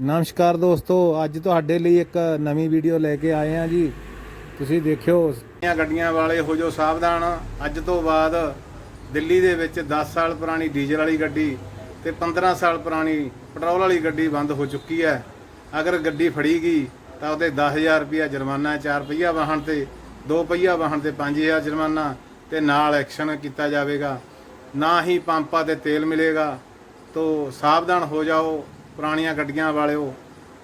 ਨਮਸਕਾਰ ਦੋਸਤੋ, ਅੱਜ ਤੁਹਾਡੇ ਲਈ ਇੱਕ ਨਵੀਂ ਵੀਡੀਓ ਲੈ ਕੇ ਆਏ ਹਾਂ ਜੀ। ਤੁਸੀਂ ਦੇਖਿਓ ਗੱਡੀਆਂ ਵਾਲੇ ਹੋ ਜੋ ਸਾਵਧਾਨ। ਅੱਜ ਤੋਂ ਬਾਅਦ ਦਿੱਲੀ ਦੇ ਵਿੱਚ 10 ਸਾਲ ਪੁਰਾਣੀ ਡੀਜ਼ਲ ਵਾਲੀ ਗੱਡੀ ਤੇ 15 ਸਾਲ ਪੁਰਾਣੀ ਪੈਟਰੋਲ ਵਾਲੀ ਗੱਡੀ ਬੰਦ ਹੋ ਚੁੱਕੀ ਹੈ। ਅਗਰ ਗੱਡੀ ਫੜੀ ਗਈ, ਤਾਂ ਉਹਦੇ 10000 ਰੁਪਇਆ ਜੁਰਮਾਨਾ ਹੈ 4 ਪਹੀਆ ਵਾਹਨ ਤੇ 2 ਪਹੀਆ ਵਾਹਨ ਤੇ 5000 ਜੁਰਮਾਨਾ ਤੇ ਨਾਲ ਐਕਸ਼ਨ ਕੀਤਾ ਜਾਵੇਗਾ। ਨਾ ਹੀ ਪੰਪਾਂ ਤੇ ਤੇਲ ਮਿਲੇਗਾ। ਤੋ ਸਾਵਧਾਨ ਹੋ ਜਾਓ। ਪੁਰਾਣੀਆਂ ਗੱਡੀਆਂ ਵਾਲਿਓ,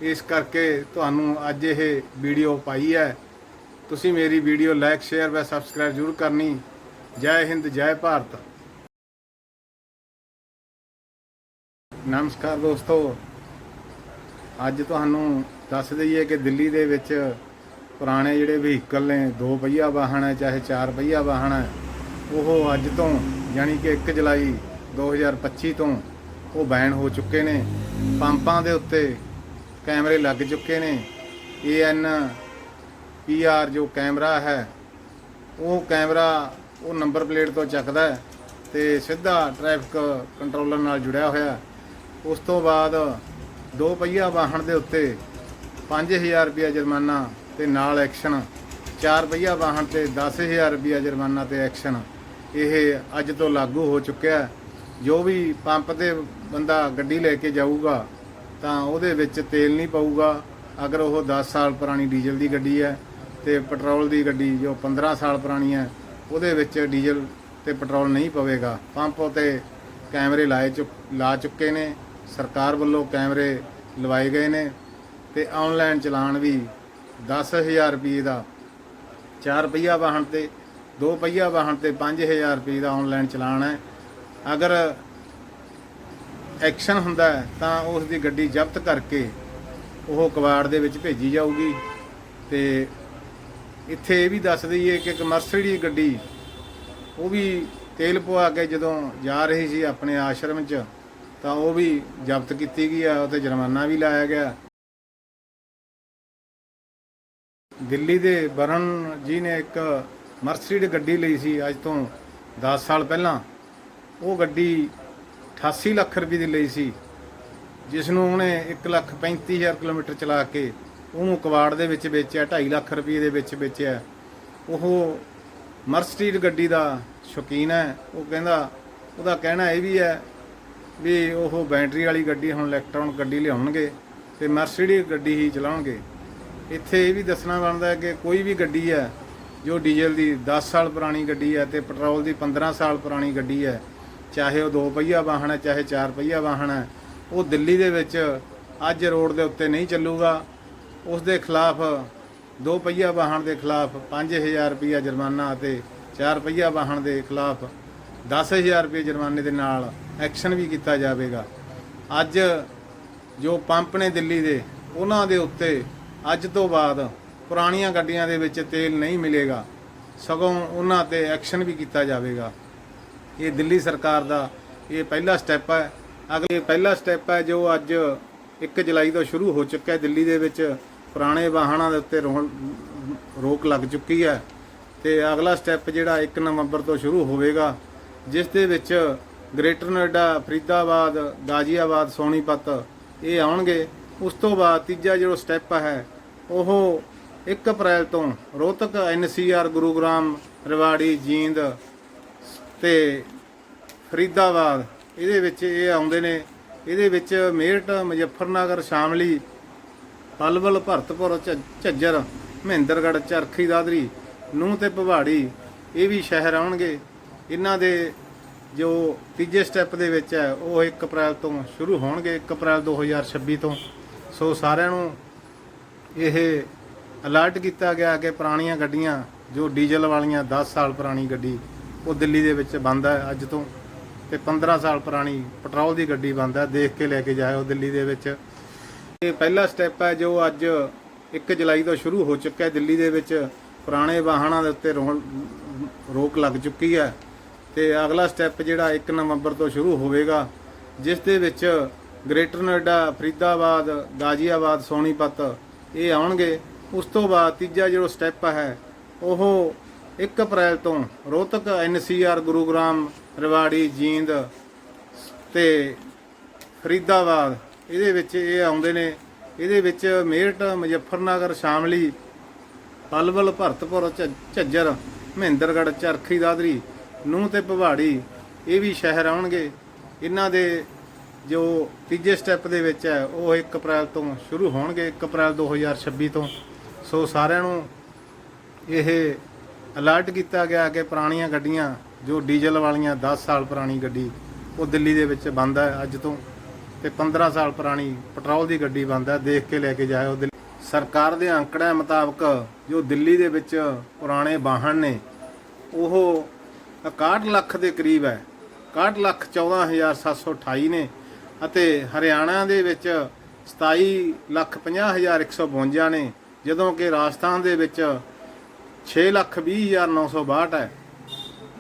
ਇਸ ਕਰਕੇ ਤੁਹਾਨੂੰ ਅੱਜ ਇਹ ਵੀਡੀਓ ਪਾਈ ਹੈ। ਤੁਸੀਂ ਮੇਰੀ video like share và subscribe ਜ਼ਰੂਰ ਕਰਨੀ। ਜੈ ਹਿੰਦ, ਜੈ ਭਾਰਤ। ਨਮਸਕਾਰ ਦੋਸਤੋ। ਅੱਜ ਤੁਹਾਨੂੰ ਦੱਸ ਦਈਏ ਕਿ ਦਿੱਲੀ ਦੇ ਵਿੱਚ ਪੁਰਾਣੇ ਜਿਹੜੇ ਵਹੀਕਲ ਨੇ, ਦੋ ਪਹੀਆ ਵਾਹਨ ਹੈ, ਚਾਹੇ ਚਾਰ ਪਹੀਆ ਵਾਹਨ ਹੈ, ਉਹ ਅੱਜ ਤੋਂ ਯਾਨੀ ਕਿ 1 ਜੁਲਾਈ 2025 ਤੋਂ ਉਹ ਬੈਨ ਹੋ ਚੁੱਕੇ ਨੇ। ਪੰਪਾਂ ਦੇ ਉੱਤੇ ਕੈਮਰੇ ਲੱਗ ਚੁੱਕੇ ਨੇ। ਏਐਨ ਪੀਆਰ ਜੋ ਕੈਮਰਾ ਹੈ, ਉਹ ਕੈਮਰਾ ਉਹ ਨੰਬਰ ਪਲੇਟ ਤੋਂ ਚੱਕਦਾ ਹੈ ਤੇ ਸਿੱਧਾ ਟ੍ਰੈਫਿਕ ਕੰਟਰੋਲਰ ਨਾਲ ਜੁੜਿਆ ਹੋਇਆ ਉਸ ਤੋਂ ਬਾਅਦ ਦੋ ਪਹੀਆ ਵਾਹਨ ਦੇ ਉੱਤੇ 5000 ਰੁਪਇਆ ਜੁਰਮਾਨਾ ਤੇ ਨਾਲ ਐਕਸ਼ਨ। ਚਾਰ ਪਹੀਆ ਵਾਹਨ ਤੇ 10000 ਰੁਪਇਆ ਜੁਰਮਾਨਾ ਤੇ ਐਕਸ਼ਨ। ਇਹ ਅੱਜ ਤੋਂ ਲਾਗੂ ਹੋ ਚੁੱਕਿਆ ਹੈ। ਜੋ ਵੀ ਪੰਪ ਤੇ ਬੰਦਾ ਗੱਡੀ ਲੈ ਕੇ ਜਾਊਗਾ, ਤਾਂ ਉਹਦੇ ਵਿੱਚ ਤੇਲ ਨਹੀਂ ਪਊਗਾ। ਅਗਰ ਉਹ 10 ਸਾਲ ਪੁਰਾਣੀ ਡੀਜ਼ਲ ਦੀ ਗੱਡੀ ਹੈ ਤੇ ਪੈਟਰੋਲ ਦੀ ਗੱਡੀ ਜੋ 15 ਸਾਲ ਪੁਰਾਣੀ ਹੈ, ਉਹਦੇ ਵਿੱਚ ਡੀਜ਼ਲ ਤੇ ਪੈਟਰੋਲ ਨਹੀਂ ਪਵੇਗਾ। ਪੰਪ ਉਤੇ ਕੈਮਰੇ ਲਾਏ ਚੁੱਕ, ਲਾ ਚੁੱਕੇ ਨੇ, ਸਰਕਾਰ ਵੱਲੋਂ ਕੈਮਰੇ ਲਵਾਏ ਗਏ ਨੇ ਤੇ ਆਨਲਾਈਨ ਚਲਾਨ ਵੀ 10000 ਰੁਪਏ ਦਾ 4 ਪਹੀਆ ਵਾਹਨ ਤੇ 2 ਪਹੀਆ ਵਾਹਨ ਤੇ 5000 ਰੁਪਏ ਦਾ ਆਨਲਾਈਨ ਚਲਾਨ ਹੈ। ਅਗਰ ਐਕਸ਼ਨ ਹੁੰਦਾ ਤਾਂ ਉਸ ਦੀ ਗੱਡੀ ਜ਼ਬਤ ਕਰਕੇ ਉਹ ਕਵਾੜ ਦੇ ਵਿੱਚ ਭੇਜੀ ਜਾਊਗੀ। ਤੇ ਇੱਥੇ ਇਹ ਵੀ ਦੱਸ ਦਈਏ ਕਿ ਕਮਰਸ਼ੀਅਲ ਗੱਡੀ, ਉਹ ਵੀ ਤੇਲ ਪਵਾ ਕੇ ਜਦੋਂ ਜਾ ਰਹੀ ਸੀ ਆਪਣੇ ਆਸ਼ਰਮ 'ਚ, ਤਾਂ ਉਹ ਵੀ ਜ਼ਬਤ ਕੀਤੀ ਗਈ ਆ ਉਤੇ ਜੁਰਮਾਨਾ ਵੀ ਲਾਇਆ ਗਿਆ। ਦਿੱਲੀ ਦੇ ਬਰਨ ਜੀ ਨੇ ਇੱਕ ਮਰਸੀਡੀਜ਼ ਗੱਡੀ ਲਈ ਸੀ ਅੱਜ ਤੋਂ 10 ਸਾਲ ਪਹਿਲਾਂ। ਉਹ ਗੱਡੀ 88 ਲੱਖ ਰੁਪਏ ਦੀ ਲਈ ਸੀ ਜਿਸ ਨੂੰ ਉਹਨੇ 1 ਲੱਖ 35000 ਕਿਲੋਮੀਟਰ ਚਲਾ ਕੇ ਉਹਨੂੰ ਕਵਾੜ ਦੇ ਵਿੱਚ ਵੇਚਿਆ 2.5 ਲੱਖ ਰੁਪਏ ਦੇ ਵਿੱਚ ਵੇਚਿਆ। ਉਹ ਮਰਸੀਡੀਜ਼ ਗੱਡੀ ਦਾ ਸ਼ੌਕੀਨ ਹੈ। ਉਹ ਕਹਿੰਦਾ, ਉਹਦਾ ਕਹਿਣਾ ਇਹ ਵੀ ਹੈ ਵੀ ਉਹ ਬੈਟਰੀ ਵਾਲੀ ਗੱਡੀ ਹੁਣ ਇਲੈਕਟ੍ਰੋਨਿਕ ਗੱਡੀ ਲਿਆਉਣਗੇ ਤੇ ਮਰਸੀਡੀਜ਼ ਗੱਡੀ ਹੀ ਚਲਾਉਣਗੇ। ਇੱਥੇ ਇਹ ਵੀ ਦੱਸਣਾ ਬਣਦਾ ਹੈ ਕਿ ਕੋਈ ਵੀ ਗੱਡੀ ਹੈ ਜੋ ਡੀਜ਼ਲ ਦੀ 10 ਸਾਲ ਪੁਰਾਣੀ ਗੱਡੀ ਹੈ ਤੇ ਪੈਟਰੋਲ ਦੀ 15 ਸਾਲ ਪੁਰਾਣੀ ਗੱਡੀ ਹੈ ਚਾਹੇ ਉਹ ਦੋ ਪਹੀਆ ਵਾਹਨ ਹੈ, ਚਾਹੇ ਚਾਰ ਪਹੀਆ ਵਾਹਨ ਹੈ, ਉਹ ਦਿੱਲੀ ਦੇ ਵਿੱਚ ਅੱਜ ਰੋਡ ਦੇ ਉੱਤੇ ਨਹੀਂ ਚੱਲੂਗਾ। ਉਸ ਦੇ ਖਿਲਾਫ ਦੋ ਪਹੀਆ ਵਾਹਨ ਦੇ ਖਿਲਾਫ 5000 ਰੁਪਇਆ ਜੁਰਮਾਨਾ ਅਤੇ ਚਾਰ ਪਹੀਆ ਵਾਹਨ ਦੇ ਖਿਲਾਫ 10000 ਰੁਪਏ ਜੁਰਮਾਨੇ ਦੇ ਨਾਲ ਐਕਸ਼ਨ ਵੀ ਕੀਤਾ ਜਾਵੇਗਾ। ਅੱਜ ਜੋ ਪੰਪ ਨੇ ਦਿੱਲੀ ਦੇ, ਉਹਨਾਂ ਦੇ ਉੱਤੇ ਅੱਜ ਤੋਂ ਬਾਅਦ ਪੁਰਾਣੀਆਂ ਗੱਡੀਆਂ ਦੇ ਵਿੱਚ ਤੇਲ ਨਹੀਂ ਮਿਲੇਗਾ। ਸਗੋਂ ਉਹਨਾਂ ਤੇ ਐਕਸ਼ਨ ਵੀ ਕੀਤਾ ਜਾਵੇਗਾ। ਇਹ ਦਿੱਲੀ ਸਰਕਾਰ ਦਾ ਇਹ ਪਹਿਲਾ ਸਟੈਪ ਹੈ। ਅਗਲੇ ਪਹਿਲਾ ਸਟੈਪ ਹੈ, ਜੋ ਅੱਜ 1 ਜੁਲਾਈ ਤੋਂ ਸ਼ੁਰੂ ਹੋ ਚੁੱਕਾ ਹੈ, ਦਿੱਲੀ ਦੇ ਵਿੱਚ ਪੁਰਾਣੇ ਵਾਹਨਾਂ ਦੇ ਉੱਤੇ ਰੋ- ਰੋਕ ਲੱਗ ਚੁੱਕੀ ਹੈ। ਤੇ ਅਗਲਾ ਸਟੈਪ ਜਿਹੜਾ 1 ਨਵੰਬਰ ਤੋਂ ਸ਼ੁਰੂ ਹੋਵੇਗਾ, ਜਿਸ ਦੇ ਵਿੱਚ ਗ੍ਰੇਟਰ ਨੋਇਡਾ, ਫਰੀਦਾਬਾਦ, ਗਾਜ਼ੀਆਬਾਦ, ਸੋਨੀਪਤ ਇਹ ਆਉਣਗੇ। ਉਸ ਤੋਂ ਬਾਅਦ ਤੀਜਾ ਜਿਹੜਾ ਸਟੈਪ ਹੈ, ਉਹ 1 ਅਪ੍ਰੈਲ ਤੋਂ ਰੋਹਤਕ ਐਨਸੀਆਰ ਗੁਰੂਗ੍ਰਾਮ, ਰਵਾੜੀ, ਜੀਂਦ ਤੇ ਫਰੀਦਾਬਾਦ, ਇਹਦੇ ਵਿੱਚ ਇਹ ਆਉਂਦੇ ਨੇ। ਇਹਦੇ ਵਿੱਚ ਮੇਰਠ, ਮੁਜ਼ੱਫਰਨਗਰ, ਸ਼ਾਮਲੀ ਪਲਵਲ ਭਰਤਪੁਰ ਝੱਜਰ, ਮਹਿੰਦਰਗੜ੍ਹ, ਚਰਖੀ, ਦਾਦਰੀ, ਨੂੰਹ ਤੇ ਭਵਾੜੀ, ਇਹ ਵੀ ਸ਼ਹਿਰ ਆਉਣਗੇ। ਇਹਨਾਂ ਦੇ ਜੋ ਤੀਜੇ ਸਟੈਪ ਦੇ ਵਿੱਚ ਹੈ, ਉਹ 1 ਅਪ੍ਰੈਲ ਤੋਂ ਸ਼ੁਰੂ ਹੋਣਗੇ 1 ਅਪ੍ਰੈਲ 2026 ਤੋਂ। ਸੋ ਸਾਰਿਆਂ ਨੂੰ ਇਹ ਅਲਰਟ ਕੀਤਾ ਗਿਆ ਕਿ ਪੁਰਾਣੀਆਂ ਗੱਡੀਆਂ, ਜੋ ਡੀਜ਼ਲ ਵਾਲੀਆਂ 10 ਸਾਲ ਪੁਰਾਣੀ ਗੱਡੀ ਉਹ ਦਿੱਲੀ ਦੇ ਵਿੱਚ ਬੰਦ ਹੈ ਅੱਜ ਤੋਂ। ਤੇ 15 ਸਾਲ ਪੁਰਾਣੀ ਪੈਟਰੋਲ ਦੀ ਗੱਡੀ ਬੰਦ ਹੈ, ਦੇਖ ਕੇ ਲੈ ਕੇ ਜਾਇਓ ਦਿੱਲੀ ਦੇ ਵਿੱਚ। ਇਹ ਪਹਿਲਾ ਸਟੈਪ ਹੈ ਜੋ ਅੱਜ 1 ਜੁਲਾਈ ਤੋਂ ਸ਼ੁਰੂ ਹੋ ਚੁੱਕਾ ਹੈ। ਦਿੱਲੀ ਦੇ ਵਿੱਚ ਪੁਰਾਣੇ ਵਾਹਨਾਂ ਦੇ ਉੱਤੇ ਰੋ- ਰੋਕ ਲੱਗ ਚੁੱਕੀ ਹੈ। ਤੇ ਅਗਲਾ ਸਟੈਪ ਜਿਹੜਾ 1 ਨਵੰਬਰ ਤੋਂ ਸ਼ੁਰੂ ਹੋਵੇਗਾ, ਜਿਸ ਦੇ ਵਿੱਚ ਗ੍ਰੇਟਰ ਨੋਇਡਾ, ਫਰੀਦਾਬਾਦ, ਗਾਜ਼ੀਆਬਾਦ, ਸੋਨੀਪਤ ਇਹ ਆਉਣਗੇ। ਉਸ ਤੋਂ ਬਾਅਦ ਤੀਜਾ ਜਿਹੜਾ ਸਟੈਪ ਹੈ, ਉਹ 1 ਅਪ੍ਰੈਲ ਤੋਂ ਰੋਹਤਕ ਐਨਸੀਆਰ ਗੁਰੂਗ੍ਰਾਮ, ਰਵਾੜੀ, ਜੀਂਦ ਤੇ ਫਰੀਦਾਬਾਦ, ਇਹਦੇ ਵਿੱਚ ਇਹ ਆਉਂਦੇ ਨੇ। ਇਹਦੇ ਵਿੱਚ ਮੇਰਟ ਮੁਜ਼ੱਫਰਨਗਰ, ਸ਼ਾਮਲੀ, ਪਲਵਲ, ਭਰਤਪੁਰ ਝ- ਝੱਜਰ, ਮਹਿੰਦਰਗੜ੍ਹ, ਚਰਖੀ, ਦਾਦਰੀ, ਨੂੰਹ ਤੇ ਭਵਾੜੀ, ਇਹ ਵੀ ਸ਼ਹਿਰ ਆਉਣਗੇ। ਇਹਨਾਂ ਦੇ ਜੋ ਤੀਜੇ ਸਟੈਪ ਦੇ ਵਿੱਚ ਹੈ, ਉਹ 1 ਅਪ੍ਰੈਲ ਤੋਂ ਸ਼ੁਰੂ ਹੋਣਗੇ 1 ਅਪ੍ਰੈਲ 2026 ਤੋਂ। ਸੋ ਸਾਰਿਆਂ ਨੂੰ ਇਹ ਅਲਰਟ ਕੀਤਾ ਗਿਆ ਕਿ ਪੁਰਾਣੀਆਂ ਗੱਡੀਆਂ, ਜੋ ਡੀਜ਼ਲ ਵਾਲੀਆਂ 10 ਸਾਲ ਪੁਰਾਣੀ ਗੱਡੀ, ਉਹ ਦਿੱਲੀ ਦੇ ਵਿੱਚ ਬੰਦ ਹੈ ਅੱਜ ਤੋਂ। ਤੇ 15 ਸਾਲ ਪੁਰਾਣੀ ਪੈਟਰੋਲ ਦੀ ਗੱਡੀ ਬੰਦ ਹੈ, ਦੇਖ ਕੇ ਲੈ ਕੇ ਜਾਇਓ ਦਿੱਲੀ। ਸਰਕਾਰ ਦੇ ਅੰਕੜਿਆਂ ਮੁਤਾਬਕ ਜੋ ਦਿੱਲੀ ਦੇ ਵਿੱਚ ਪੁਰਾਣੇ ਵਾਹਨ ਨੇ, ਉਹ 61 ਲੱਖ ਦੇ ਕਰੀਬ ਹੈ। 61 ਲੱਖ 14728 ਨੇ ਅਤੇ ਹਰਿਆਣਾ ਦੇ ਵਿੱਚ 27 ਲੱਖ 50152 ਨੇ, ਜਦੋਂ ਕਿ ਰਾਜਸਥਾਨ ਦੇ ਵਿੱਚ 6 ਲੱਖ 20962 ਹੈ।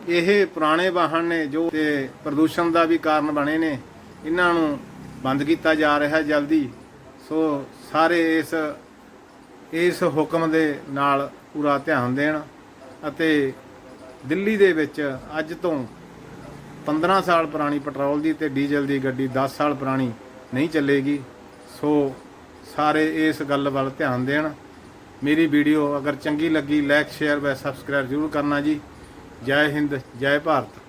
ਇਹ ਪੁਰਾਣੇ ਵਾਹਨ ਨੇ ਜੋ ਤੇ ਪ੍ਰਦੂਸ਼ਣ ਦਾ ਵੀ ਕਾਰਨ ਬਣੇ ਨੇ। ਇਹਨਾਂ ਨੂੰ ਬੰਦ ਕੀਤਾ ਜਾ ਰਿਹਾ ਜਲਦੀ। ਸੋ ਸਾਰੇ ਇਸ ਇਸ ਹੁਕਮ ਦੇ ਨਾਲ ਪੂਰਾ ਧਿਆਨ ਦੇਣ ਅਤੇ ਦਿੱਲੀ ਦੇ ਵਿੱਚ ਅੱਜ ਤੋਂ 15 ਸਾਲ ਪੁਰਾਣੀ ਪੈਟਰੋਲ ਦੀ ਤੇ ਡੀਜ਼ਲ ਦੀ ਗੱਡੀ 10 ਸਾਲ ਪੁਰਾਣੀ ਨਹੀਂ ਚੱਲੇਗੀ। ਸੋ ਸਾਰੇ ਇਸ ਗੱਲ ਵੱਲ ਧਿਆਨ ਦੇਣ। ਮੇਰੀ ਵੀਡੀਓ ਅਗਰ ਚੰਗੀ ਲੱਗੀ ਲਾਈਕ ਸ਼ੇਅਰ và ਸਬਸਕ੍ਰਾਈਬ ਜ਼ਰੂਰ ਕਰਨਾ ਜੀ। ਜੈ ਹਿੰਦ, ਜੈ ਭਾਰਤ।